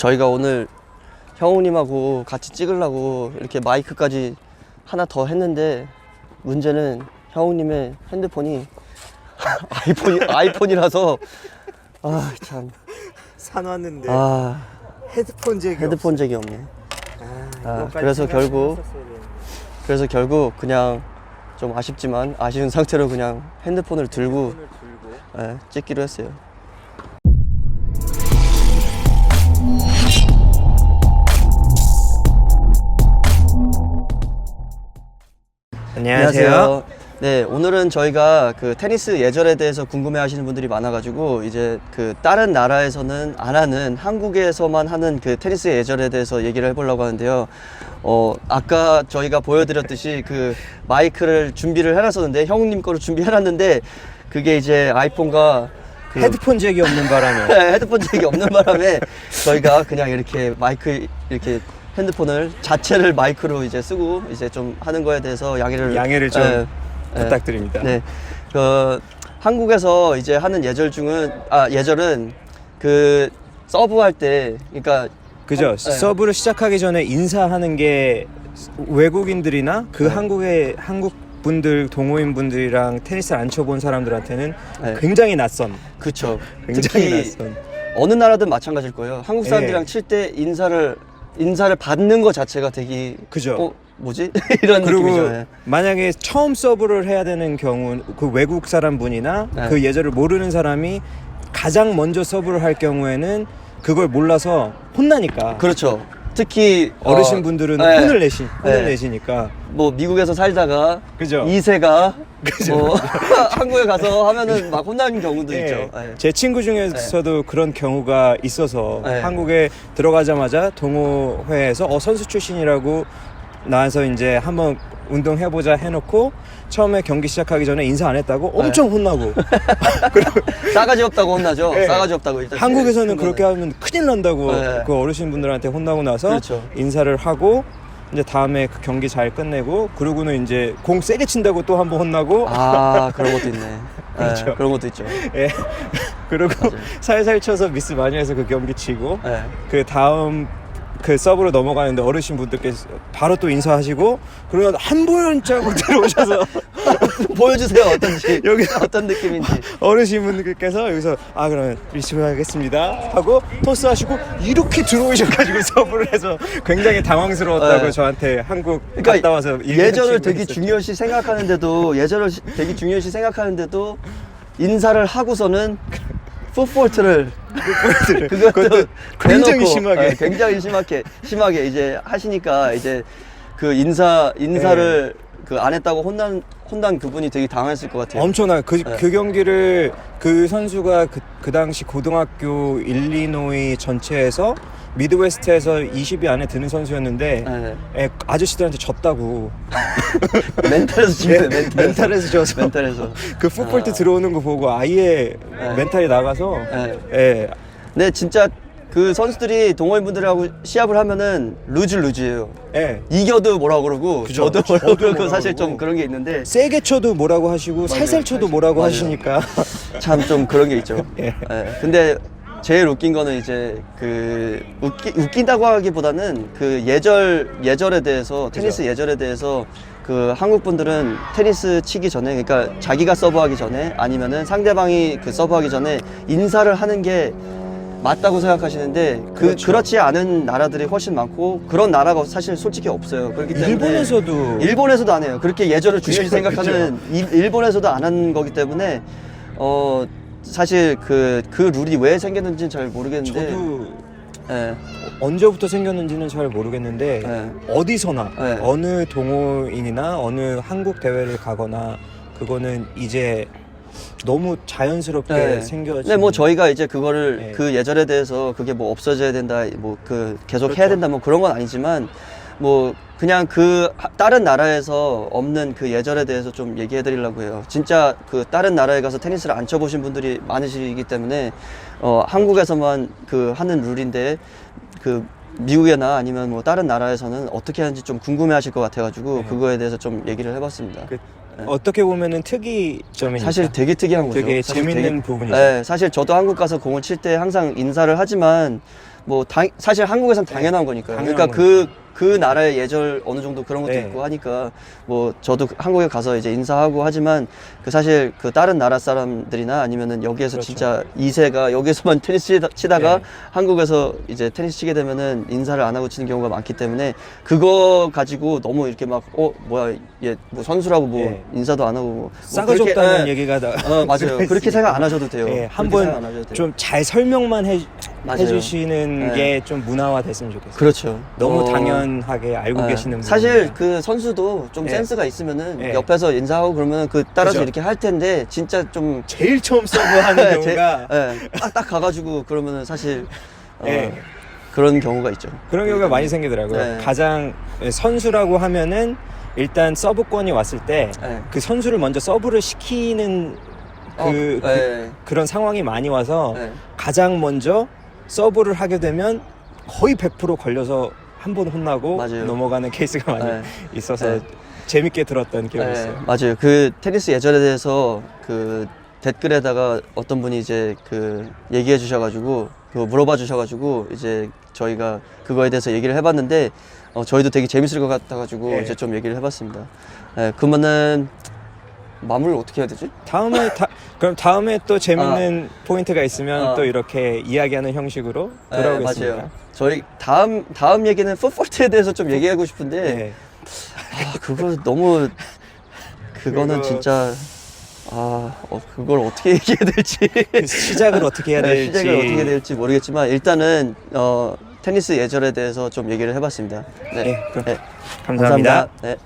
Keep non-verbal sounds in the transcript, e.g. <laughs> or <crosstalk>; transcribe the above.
저희가 오늘 형우님하고 같이 찍으려고 이렇게 마이크까지 하나 더 했는데 문제는 형우님의 핸드폰이 <laughs> 아이폰이 아이폰이라서 아 참 사놨는데 아 헤드폰 잭이 헤드폰 잭이 없네. 없- 아, 이것까지 그래서 생각 결국 했었어야 되는데. 그래서 결국 그냥 좀 아쉽지만 아쉬운 <laughs> 상태로 그냥 핸드폰을 들고 폰을 들고 예, 찍기로 했어요. 네, 오늘은 저희가 그 테니스 예절에 대해서 궁금해 하시는 분들이 많아가지고 이제 그 다른 나라에서는 안 하는 한국에서만 하는 그 테니스 예절에 대해서 얘기를 해보려고 하는데요. 어, 아까 저희가 보여드렸듯이 그 마이크를 준비를 해놨었는데 형님 거를 준비해놨는데 그게 이제 아이폰과 그 헤드폰 잭이 없는 바람에. 네, <laughs> 헤드폰 잭이 없는 바람에 저희가 그냥 이렇게 마이크 이렇게 핸드폰을 자체를 마이크로 이제 쓰고 이제 좀 하는 거에 대해서 양해를 양해를 좀 예, 예. 부탁드립니다. 네, 그 한국에서 이제 하는 예절 중은 아 예절은 그 서브 할 때 그러니까 그죠? 어, 네. 서브를 시작하기 전에 인사하는 게 외국인들이나 그 네. 한국의 한국 분들 동호인 분들이랑 테니스를 안 쳐본 사람들한테는 네. 굉장히 낯선, 그쵸 굉장히 특히 낯선. 어느 나라든 마찬가지일 거예요. 한국 사람들이랑 예. 칠때 인사를 인사를 받는 것 자체가 되게 그죠? 어 뭐지 <laughs> 이런 그리고 느낌이죠. 예. 만약에 처음 서브를 해야 되는 경우 그 외국 사람 분이나 네. 그 예절을 모르는 사람이 가장 먼저 서브를 할 경우에는 그걸 몰라서 혼나니까 그렇죠. 특히 어르신 어, 분들은 네. 혼을 내시 혼을 네. 내시니까 뭐 미국에서 살다가 그죠? 이세가 <laughs> 그죠. 뭐 <laughs> 한국에 가서 하면은 막 혼나는 경우도 예. 있죠. 예. 제 친구 중에서도 그런 경우가 있어서 네. 한국에 들어가자마자 동호회에서 어 선수 출신이라고 나와서 이제 한번 운동 해보자 해놓고 처음에 경기 시작하기 전에 인사 안 했다고 네. 엄청 혼나고 <laughs> 싸가지 없다고 혼나죠. 예. 싸가지 없다고 일단 한국에서는 그거는. 그렇게 하면 큰일 난다고 네. 그 어르신분들한테 혼나고 나서 그렇죠. 인사를 하고 이제 다음에 그 경기 잘 끝내고 그러고는 이제 공 세게 친다고 또 한 번 혼나고 아 그런 것도 있네. 예, <laughs> 그렇죠. 그런 것도 있죠. 예. <laughs> 그리고 맞아요. 살살 쳐서 미스 많이 해서 그 경기 치고 예. 그 다음 그 서브로 넘어가는데 어르신 분들께서 바로 또 인사하시고 그러면 한 번짜고 <laughs> 들어오셔서 <laughs> 보여주세요 어떤지 <laughs> 여기 어떤 느낌인지. 어르신 분들께서 여기서 아 그러면 리시브 하겠습니다 하고 토스하시고 이렇게 들어오셔가지고 서브를 해서 굉장히 당황스러웠다고 네. 저한테 한국 그러니까 갔다 와서 예절을 되게. 중요시 생각하는데도 예절을 시- 되게 중요시 생각하는데도 인사를 하고서는 풋볼트를 그것도 굉장히 대놓고, 심하게. 예, 굉장히 심하게 심하게 이제 하시니까 이제 그 인사 인사를 그 안 했다고 혼난 혼난 그분이 되게 당했을 것 같아요. 엄청나 그, 네. 그 경기를 그 선수가 그, 그 당시 고등학교 일리노이 전체에서 미드웨스트에서 20위 안에 드는 선수였는데 네. 에, 아저씨들한테 졌다고 <laughs> 멘탈에서 지금 예, 멘탈에서 멘탈에서 져서 멘탈에서. 그 풋볼트 아. 들어오는 거 보고 아예 네. 멘탈이 나가서 네. 예. 네 진짜 그 선수들이 동호인분들하고 시합을 하면은 루즈 루즈예요. 예. 이겨도 뭐라 그러고 그죠. 저도 뭐라 저도 그러고 뭐라 사실 그러고. 좀 그런 게 있는데 세게 쳐도 뭐라고 하시고 살살 쳐도 뭐라고 맞아요. 하시니까 <laughs> 참 좀 그런 게 있죠. 예. 예. 근데 제일 웃긴 거는 이제 그 웃기, 웃긴다고 하기보다는 그 예절 예절에 대해서 테니스 예절에 대해서 그 한국 분들은 테니스 치기 전에 그러니까 자기가 서브하기 전에 아니면은 상대방이 그 서브하기 전에 인사를 하는 게 맞다고 생각하시는데 그 그렇죠. 그렇지 않은 나라들이 훨씬 많고 그런 나라가 사실 솔직히 없어요. 그렇기 때문에 일본에서도 일본에서도 안 해요. 그렇게 예절을 중요시 그죠, 생각하는 일- 일본에서도 안 하는 거기 때문에 어 사실 그 그 룰이 왜 생겼는지는 잘 모르겠는데 저도 예, 언제부터 생겼는지는 잘 모르겠는데 예. 어디서나 네. 어느 동호인이나 어느 한국 대회를 가거나 그거는 이제 너무 자연스럽게 네. 생겨진 근데 뭐 저희가 이제 그거를 네. 그 예절에 대해서 그게 뭐 없어져야 된다, 뭐 그 계속 해야 그렇죠. 된다, 뭐 그런 건 아니지만 뭐 그냥 그 하- 다른 나라에서 없는 그 예절에 대해서 좀 얘기해 드리려고 해요. 진짜 그 다른 나라에 가서 테니스를 안 쳐보신 분들이 많으시기 때문에 어 한국에서만 그 하는 룰인데 그 미국이나 아니면 뭐 다른 나라에서는 어떻게 하는지 좀 궁금해 하실 것 같아가지고 네. 그거에 대해서 좀 얘기를 해봤습니다. 그 어떻게 보면은 특이점이니까 사실 되게 특이한 거죠. 되게 사실 재밌는 부분이죠. 네, 사실 저도 한국 가서 공을 칠 때 항상 인사를 하지만 뭐 당, 사실 한국에선 당연한 거니까요. 당연한 그러니까 그, 그 나라의 예절 어느 정도 그런 것도 네. 있고 하니까 뭐 저도 한국에 가서 이제 인사하고 하지만 그 사실 그 다른 나라 사람들이나 아니면은 여기에서 그렇죠. 진짜 2세가 여기에서만 <laughs> 테니스 치다- 치다 가 네. 한국에서 이제 테니스 치게 되면은 인사를 안 하고 치는 경우가 많기 때문에 그거 가지고 너무 이렇게 막 어 뭐야 얘 뭐 선수라고 뭐 네. 인사도 안 하고 뭐, 뭐 싸가지 그렇게, 없다는 예. 얘기가 나. 어 맞아요 그렇게 생각 안 하셔도 돼요 예, 하셔도 한번. 좀 잘 설명만 해. 해주시는 네. 게좀 문화화 됐으면 좋겠어요. 그렇죠 너무 어, 당연 하게 알고 예. 계시는 사실 분이니까. 그 선수도 좀 예. 센스가 있으면은 예. 옆에서 인사하고 그러면 그 따라서 그죠. 이렇게 할 텐데 진짜 좀 제일 처음 서브하는 <laughs> 제- 경우가 예, 딱, 딱 가가지고 그러면은 사실 어, 예. 그런 경우가 있죠 그런 경우가 많이 생기더라고요. 네. 가장 선수라고 하면은 일단 서브권이 왔을 때 그 예. 선수를 먼저 서브를 시키는 그, 어, 그- 예. 그 런 상황이 많이 와서 예. 가장 먼저 서브를 하게 되면 거의 100% 걸려서 한 번 혼나고 맞아요. 넘어가는 케이스가 많이 네. 있어서 네. 재밌게 들었던 기억이 네, 있어요. 맞아요. 그 테니스 예절에 대해서 그 댓글에다가 어떤 분이 이제 그 얘기해 주셔가지고 그 물어봐 주셔가지고 이제 저희가 그거에 대해서 얘기를 해봤는데 어, 저희도 되게 재밌을 것 같아가지고 네. 이제 좀 얘기를 해봤습니다. 네, 그러면은 마무리를 어떻게 해야 되지? 다음에 다, 그럼 다음에 또 재밌는 포인트가 있으면 아. 또 이렇게 이야기하는 형식으로 돌아오겠습니다. 네, 맞아요. 저희 다음 다음 얘기는 풋볼트에 대해서 좀 얘기하고 싶은데 네. 아, 그거 너무 그거는 그거- 진짜 아 어, 그걸 어떻게 얘기해야 될지 그 시작을 어떻게 해야 네, 될지 시작을 어떻게 해야 될지 모르겠지만 일단은 어, 테니스 예절에 대해서 좀 얘기를 해봤습니다. 네, 네, 그럼 네, 감사합니다. 네.